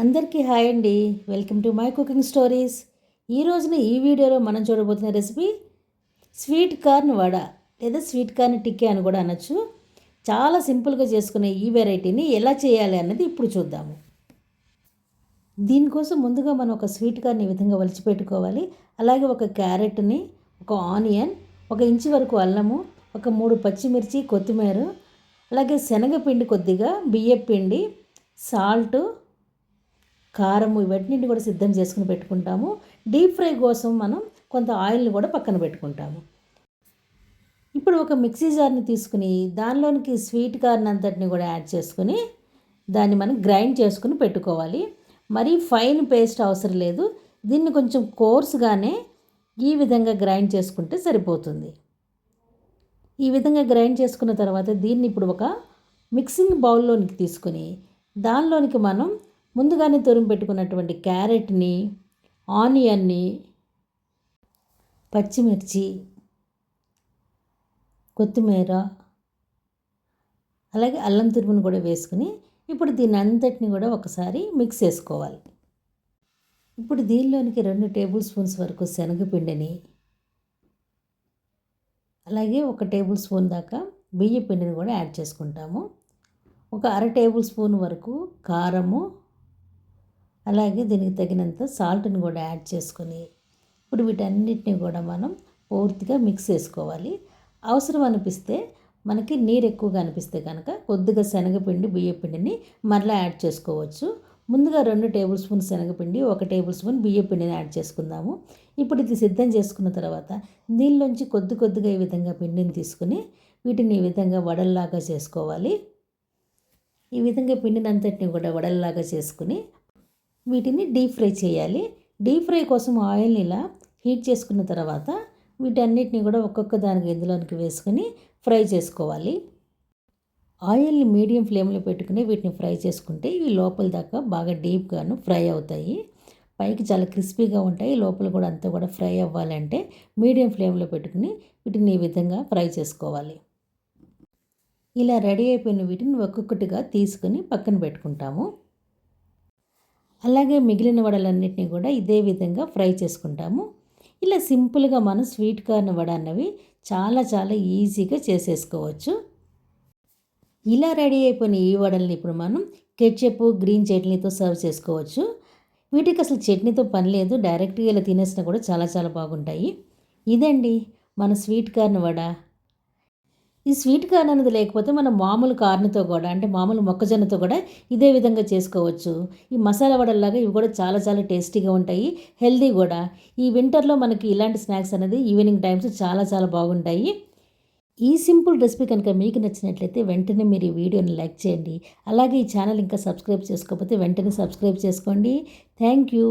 అందరికీ హాయ్ అండి. Welcome to my cooking stories. ఈ రోజున ఈ వీడియోలో మనం చూడబోతున్న రెసిపీ స్వీట్ కార్న్ వడ లేదా స్వీట్ కార్న్ టిక్కీ అని కూడా అనొచ్చు. చాలా సింపుల్గా చేసుకునే ఈ వెరైటీని ఎలా చేయాలి అన్నది ఇప్పుడు చూద్దాము. దీనికోసం ముందుగా మనం ఒక స్వీట్ కార్న్ ఈ విధంగా వలిచిపెట్టుకోవాలి అలాగే ఒక క్యారెట్ని ఒక ఆనియన్ ఒక ఇంచు వరకు అల్లము ఒక మూడు పచ్చిమిర్చి కొత్తిమీర అలాగే శనగపిండి కొద్దిగా బియ్యపిండి సాల్ట్ కారం ఇవన్నింటిని కూడా సిద్ధం చేసుకుని పెట్టుకుంటాము. డీప్ ఫ్రై కోసం మనం కొంత ఆయిల్ని కూడా పక్కన పెట్టుకుంటాము. ఇప్పుడు ఒక మిక్సీ జార్ని తీసుకుని దానిలోనికి స్వీట్ కార్న్ అంతటిని కూడా యాడ్ చేసుకుని దాన్ని మనం గ్రైండ్ చేసుకుని పెట్టుకోవాలి. మరీ ఫైన్ పేస్ట్ అవసరం లేదు. దీన్ని కొంచెం కోర్స్గానే ఈ విధంగా గ్రైండ్ చేసుకుంటే సరిపోతుంది. ఈ విధంగా గ్రైండ్ చేసుకున్న తర్వాత దీన్ని ఇప్పుడు ఒక మిక్సింగ్ బౌల్లోనికి తీసుకుని దానిలోనికి మనం ముందుగానే తురుము పెట్టుకున్నటువంటి క్యారెట్ని ఆనియన్ని పచ్చిమిర్చి కొత్తిమీర అలాగే అల్లం తురుమును కూడా వేసుకుని ఇప్పుడు దీని అంతటిని కూడా ఒకసారి మిక్స్ చేసుకోవాలి. ఇప్పుడు దీనిలోనికి రెండు టేబుల్ స్పూన్స్ వరకు శనగపిండిని అలాగే ఒక టేబుల్ స్పూన్ దాకా బియ్య పిండిని కూడా యాడ్ చేసుకుంటాము. ఒక అర టేబుల్ స్పూన్ వరకు కారము అలాగే దీనికి తగినంత సాల్ట్ని కూడా యాడ్ చేసుకొని ఇప్పుడు వీటన్నిటిని కూడా మనం పూర్తిగా మిక్స్ చేసుకోవాలి. అవసరం అనిపిస్తే మనకి నీరు ఎక్కువగా అనిపిస్తే కనుక కొద్దిగా శనగపిండి బియ్యపిండిని మరలా యాడ్ చేసుకోవచ్చు. ముందుగా రెండు టేబుల్ స్పూన్ శనగపిండి ఒక టేబుల్ స్పూన్ బియ్యపిండిని యాడ్ చేసుకుందాము. ఇప్పుడు ఇది సిద్ధం చేసుకున్న తర్వాత దీనిలోంచి కొద్ది కొద్దిగా ఈ విధంగా పిండిని తీసుకుని వీటిని ఈ విధంగా వడల్లాగా చేసుకోవాలి. ఈ విధంగా పిండినంతటిని కూడా వడల్లాగా చేసుకుని వీటిని డీప్ ఫ్రై చేయాలి. డీప్ ఫ్రై కోసం ఆయిల్ని ఇలా హీట్ చేసుకున్న తర్వాత వీటన్నిటిని కూడా ఒక్కొక్క దానికి ఇందులోనికి వేసుకొని ఫ్రై చేసుకోవాలి. ఆయిల్ని మీడియం ఫ్లేమ్లో పెట్టుకుని వీటిని ఫ్రై చేసుకుంటే ఇవి లోపల దాకా బాగా డీప్గాను ఫ్రై అవుతాయి. పైకి చాలా క్రిస్పీగా ఉంటాయి. లోపల కూడా అంతా కూడా ఫ్రై అవ్వాలంటే మీడియం ఫ్లేమ్లో పెట్టుకుని వీటిని ఈ విధంగా ఫ్రై చేసుకోవాలి. ఇలా రెడీ అయిపోయిన వీటిని ఒక్కొక్కటిగా తీసుకుని పక్కన పెట్టుకుంటాము. అలాగే మిగిలిన వడలన్నింటినీ కూడా ఇదే విధంగా ఫ్రై చేసుకుంటాము. ఇలా సింపుల్గా మనం స్వీట్ కార్న్ వడ అన్నవి చాలా చాలా ఈజీగా చేసేసుకోవచ్చు. ఇలా రెడీ అయిపోయిన ఈ వడల్ని ఇప్పుడు మనం కెచ్చప్ గ్రీన్ చట్నీతో సర్వ్ చేసుకోవచ్చు. వీటికి అసలు చట్నీతో పని లేదు డైరెక్ట్గా ఇలా తినేసినా కూడా చాలా చాలా బాగుంటాయి. ఇదండి మన స్వీట్ కార్న్ వడ. ఈ స్వీట్ కార్న్ అనేది లేకపోతే మనం మామూలు కార్న్తో కూడా అంటే మామూలు మొక్కజొన్నతో కూడా ఇదే విధంగా చేసుకోవచ్చు. ఈ మసాలా వడల్లాగా ఇవి కూడా చాలా చాలా టేస్టీగా ఉంటాయి. హెల్దీ కూడా. ఈ వింటర్లో మనకి ఇలాంటి స్నాక్స్ అనేది ఈవినింగ్ టైమ్స్ చాలా చాలా బాగుంటాయి. ఈ సింపుల్ రెసిపీ కనుక మీకు నచ్చినట్లయితే వెంటనే మీరు ఈ వీడియోని లైక్ చేయండి. అలాగే ఈ ఛానల్ ఇంకా సబ్స్క్రైబ్ చేసుకోకపోతే వెంటనే సబ్స్క్రైబ్ చేసుకోండి. Thank you.